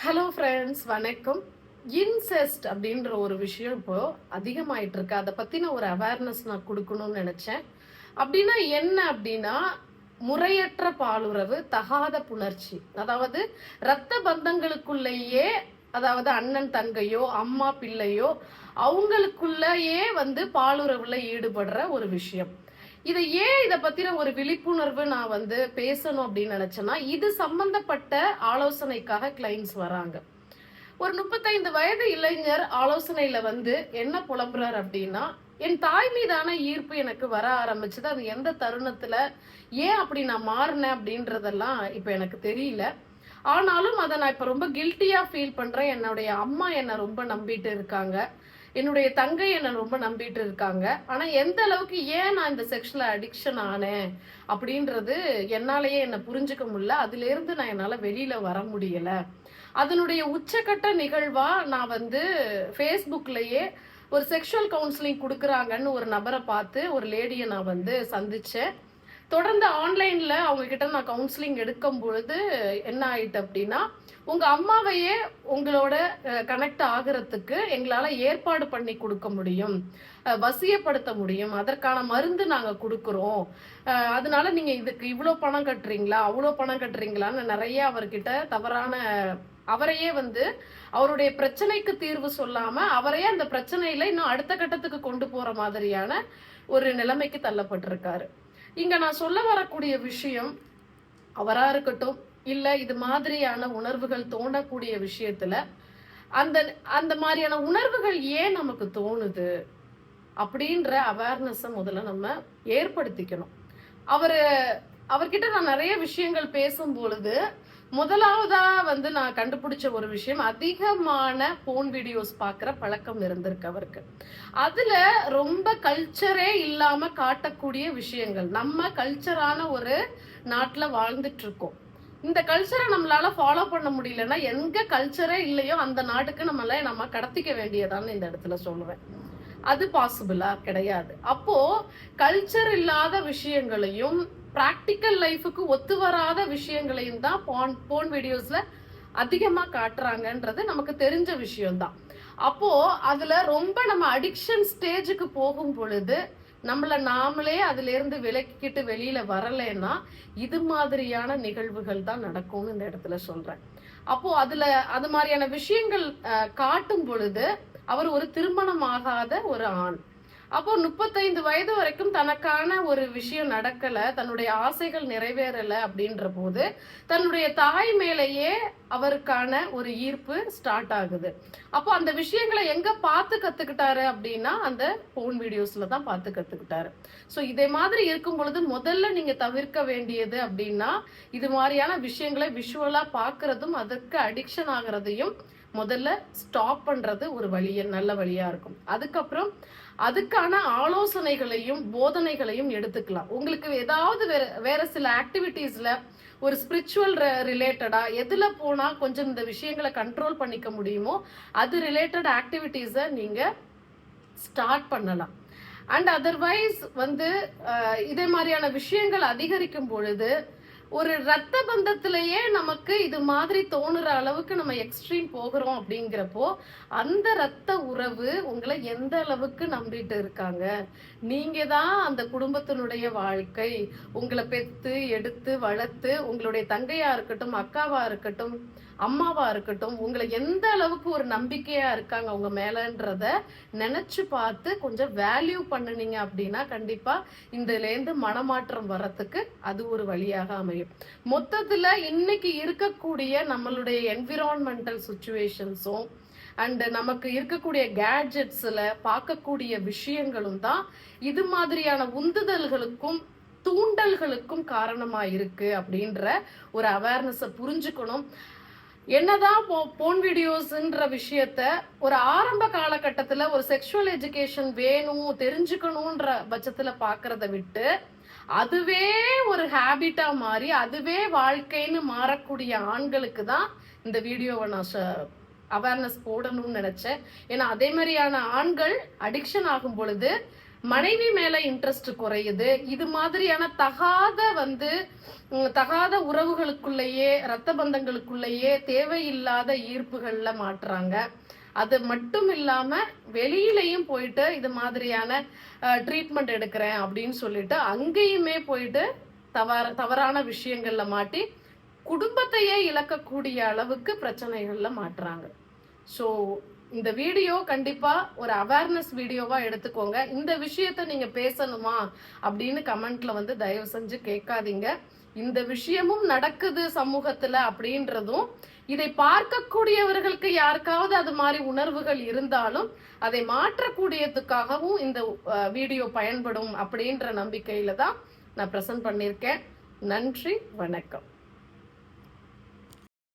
Hello friends வணக்கம். Incest அப்படின்ற ஒரு விஷயம் இப்போ அதிகமாயிட்டு இருக்கு. அதை பத்தின ஒரு அவேர்னஸ் நான் கொடுக்கணும்னு நினைச்சேன். அப்படின்னா என்ன அப்படின்னா முறையற்ற பாலுறவு தகாத புணர்ச்சி. அதாவது இரத்த பந்தங்களுக்குள்ளேயே அதாவது அண்ணன் தங்கையோ அம்மா பிள்ளையோ அவங்களுக்குள்ளேயே வந்து பாலுறவுல ஈடுபடுற ஒரு விஷயம். இதை ஏன் இதை பத்தின ஒரு விழிப்புணர்வு நான் வந்து பேசணும் அப்படின்னு நினைச்சேன்னா இது சம்பந்தப்பட்ட ஆலோசனைக்காக கிளைண்ட்ஸ் வராங்க. ஒரு முப்பத்தைந்து வயது இளைஞர் ஆலோசனையில வந்து என்ன புலம்புறார் அப்படின்னா என் தாய் மீதான ஈர்ப்பு எனக்கு வர ஆரம்பிச்சது. அது எந்த தருணத்துல ஏன் அப்படி நான் மாறினேன்? அப்படின்றதெல்லாம் இப்ப எனக்கு தெரியல. ஆனாலும் அதை நான் இப்ப ரொம்ப கில்ட்டியா ஃபீல் பண்றேன். என்னுடைய அம்மா என்னை ரொம்ப நம்பிட்டு இருக்காங்க. என்னுடைய தங்கை என்னை ரொம்ப நம்பிட்டு இருக்காங்க. ஆனா எந்த அளவுக்கு ஏன் நான் இந்த செக்ஷுவல் அடிக்ஷன் ஆனேன் அப்படின்றது என்னாலேயே என்னை புரிஞ்சுக்க முடியல. அதுல இருந்து நான் என்னால வெளியில வர முடியல. அதனுடைய உச்சக்கட்ட நிகழ்வா நான் வந்து ஃபேஸ்புக்லயே ஒரு செக்ஷுவல் கவுன்சிலிங் கொடுக்குறாங்கன்னு ஒரு நபரை பார்த்து ஒரு லேடியை நான் வந்து சந்திச்சேன். தொடர்ந்து ஆன்லைன்ல அவங்க கிட்ட நான் கவுன்சிலிங் எடுக்கும் பொழுது என்ன ஆயிட்டு அப்படின்னா உங்க அம்மாவையே உங்களோட கனெக்ட் ஆகிறதுக்கு எங்களால ஏற்பாடு பண்ணி கொடுக்க முடியும். வசியப்படுத்த முடியும். அதற்கான மருந்து நாங்க கொடுக்குறோம். அதனால நீங்க இதுக்கு இவ்வளோ பணம் கட்டுறீங்களா அவ்வளோ பணம் கட்டுறீங்களான்னு நிறைய அவர்கிட்ட தவறான அவரையே வந்து அவருடைய பிரச்சனைக்கு தீர்வு சொல்லாம அவரையே அந்த பிரச்சனையில இன்னும் அடுத்த கட்டத்துக்கு கொண்டு போற மாதிரியான ஒரு நிலைமைக்கு தள்ளப்பட்டிருக்காரு. இங்க நான் சொல்ல வரக்கூடிய விஷயம் அவரா இருக்கட்டும் இல்லை இது மாதிரியான உணர்வுகள் தோணக்கூடிய விஷயத்துல அந்த அந்த மாதிரியான உணர்வுகள் ஏன் நமக்கு தோணுது அப்படின்ற அவேர்னஸை முதல்ல நம்ம ஏற்படுத்திக்கணும். அவர் அவர்கிட்ட நான் நிறைய விஷயங்கள் பேசும் பொழுது முதலாவதா வந்து நான் கண்டுபிடிச்ச ஒரு விஷயம் அதிகமான போன் வீடியோஸ் பார்க்குற பழக்கம் இருந்திருக்கு அவருக்கு. அதுல ரொம்ப கல்ச்சரே இல்லாம காட்டக்கூடிய விஷயங்கள் நம்ம கல்ச்சரான ஒரு நாட்டில் வாழ்ந்துட்டு இருக்கோம். இந்த கல்ச்சரை நம்மளால ஃபாலோ பண்ண முடியலன்னா எங்க கல்ச்சரே இல்லையோ அந்த நாட்டுக்கு நம்மள நம்ம கடத்திக்க வேண்டியதான்னு இந்த இடத்துல சொல்லுவேன் அது பாசிபிளா கிடையாது. அப்போ கல்ச்சர் இல்லாத விஷயங்களையும் ப்ராக்டிக்கல் லைஃபுக்கு ஒத்து வராத விஷயங்களையும் தான் போன் போன் வீடியோஸ்ல அதிகமாக காட்டுறாங்கன்றது நமக்கு தெரிஞ்ச விஷயம்தான். அப்போ அதுல ரொம்ப நம்ம அடிக்ஷன் ஸ்டேஜுக்கு போகும் பொழுது நம்மள நாமளே அதுல இருந்து விலக்கிக்கிட்டு வெளியில வரலைன்னா இது மாதிரியான நிகழ்வுகள் தான் நடக்கும்னு இந்த இடத்துல சொல்றேன். அப்போ அதுல அது மாதிரியான விஷயங்கள் அஹ், காட்டும் பொழுது அவர் ஒரு திருமணம் ஆகாத ஒரு ஆண். அப்போ முப்பத்தைந்து வயது வரைக்கும் தனக்கான ஒரு விஷயம் நடக்கல தன்னுடைய ஆசைகள் நிறைவேறல அப்படின்ற போது தன்னுடைய தாய் மேலேயே அவருக்கான ஒரு ஈர்ப்பு ஸ்டார்ட் ஆகுது. அப்போ அந்த விஷயங்களை எங்க பார்த்து கத்துக்கிட்டாரு அப்படின்னா அந்த போன் வீடியோஸ்ல தான் பார்த்து கத்துக்கிட்டாரு. ஸோ இதே மாதிரி இருக்கும் பொழுது முதல்ல நீங்க தவிர்க்க வேண்டியது அப்படின்னா இது மாதிரியான விஷயங்களை விஷுவலா பார்க்கறதும் அதற்கு அடிக்ஷன் ஆகுறதையும் முதல்ல ஸ்டாப் பண்றது ஒரு வழிய நல்ல வழியா இருக்கும். அதுக்கப்புறம் அதுக்கான ஆலோசனைகளையும் போதனைகளையும் எடுத்துக்கலாம். உங்களுக்கு ஏதாவது வேற வேற சில ஆக்டிவிட்டீஸ்ல ஒரு ஸ்பிரிச்சுவல் ரிலேட்டடா எதுல போனா கொஞ்சம் இந்த விஷயங்களை கண்ட்ரோல் பண்ணிக்க முடியுமோ அது ரிலேட்டட் ஆக்டிவிட்டீஸை நீங்க ஸ்டார்ட் பண்ணலாம். அண்ட் அதர்வைஸ் வந்து இதே மாதிரியான விஷயங்கள் அதிகரிக்கும் பொழுது ஒரு ரத்த பந்தத்திலேயே நமக்கு இது மாதிரி தோணுற அளவுக்கு நம்ம எக்ஸ்ட்ரீம் போகிறோம் அப்படிங்கிறப்போ அந்த ரத்த உறவு உங்களை எந்த அளவுக்கு நம்பிட்டு இருக்காங்க? நீங்க தான் அந்த குடும்பத்தினுடைய வாழ்க்கை. உங்களை பெத்து எடுத்து வளர்த்து உங்களுடைய தங்கையா இருக்கட்டும் அக்காவா இருக்கட்டும் அம்மாவா இருக்கட்டும் உங்களை எந்த அளவுக்கு ஒரு நம்பிக்கையா இருக்காங்க உங்க மேலன்றத நினைச்சு பார்த்து கொஞ்சம் வேல்யூ பண்ணுனீங்க அப்படின்னா கண்டிப்பா இதுல மனமாற்றம் வர்றதுக்கு அது ஒரு வழியாக அமையும். மொத்தத்தில் இன்னைக்கு இருக்கக்கூடிய நம்மளுடைய என்விரான்மெண்டல் சுச்சுவேஷன்ஸும் அண்டு நமக்கு இருக்கக்கூடிய கேட்ஜெட்ஸில் பார்க்கக்கூடிய விஷயங்களும் தான் இது மாதிரியான உந்துதல்களுக்கும் தூண்டல்களுக்கும் காரணமாக இருக்கு அப்படின்ற ஒரு அவேர்னஸை புரிஞ்சுக்கணும். என்னதான் போ- போன் வீடியோஸ்ன்ற விஷயத்த ஒரு ஆரம்ப காலகட்டத்தில் ஒரு செக்ஷுவல் எஜுகேஷன் வேணும் தெரிஞ்சுக்கணுன்ற பட்சத்தில் பார்க்கறத விட்டு அதுவே ஒரு ஹேபிட்டா மாறி அதுவே வாழ்க்கைன்னு மாறக்கூடிய ஆண்களுக்கு தான் இந்த வீடியோவை நான் அவேர்னஸ் போடணும்னு நினைச்சேன். ஏன்னா அதே மாதிரியான ஆண்கள் அடிக்ஷன் ஆகும் பொழுது மனைவி மேல இன்ட்ரெஸ்ட் குறையுது. இது மாதிரியான தகாத வந்து தகாத உறவுகளுக்குள்ளேயே ரத்த பந்தங்களுக்குள்ளேயே தேவையில்லாத ஈர்ப்புகள்ல மாட்டுறாங்க. அது மட்டும் இல்லாம வெளியிலையும் போயிட்டு இது மாதிரியான ட்ரீட்மெண்ட் எடுக்கிறேன் அப்படின்னு சொல்லிட்டு அங்கேயுமே போயிட்டு தவற தவறான விஷயங்கள்ல மாட்டி குடும்பத்தையே இழக்கக்கூடிய அளவுக்கு பிரச்சனைகள்ல மாட்டுறாங்க. ஸோ இந்த வீடியோ கண்டிப்பா ஒரு அவேர்னஸ் வீடியோவா எடுத்துக்கோங்க. இந்த விஷயத்த நீங்க பேசணுமா அப்படின்னு கமெண்ட்ல வந்து தயவு செஞ்சு கேட்காதீங்க. இந்த விஷயமும் நடக்குது சமூகத்துல அப்படின்றதும் இதை பார்க்கக்கூடியவர்களுக்கு யாருக்காவது அது மாதிரி உணர்வுகள் இருந்தாலும் அதை மாற்றக்கூடியதுக்காகவும் இந்த வீடியோ பயன்படும் அப்படின்ற நம்பிக்கையில தான் நான் ப்ரெசென்ட் பண்ணியிருக்கேன். நன்றி வணக்கம்.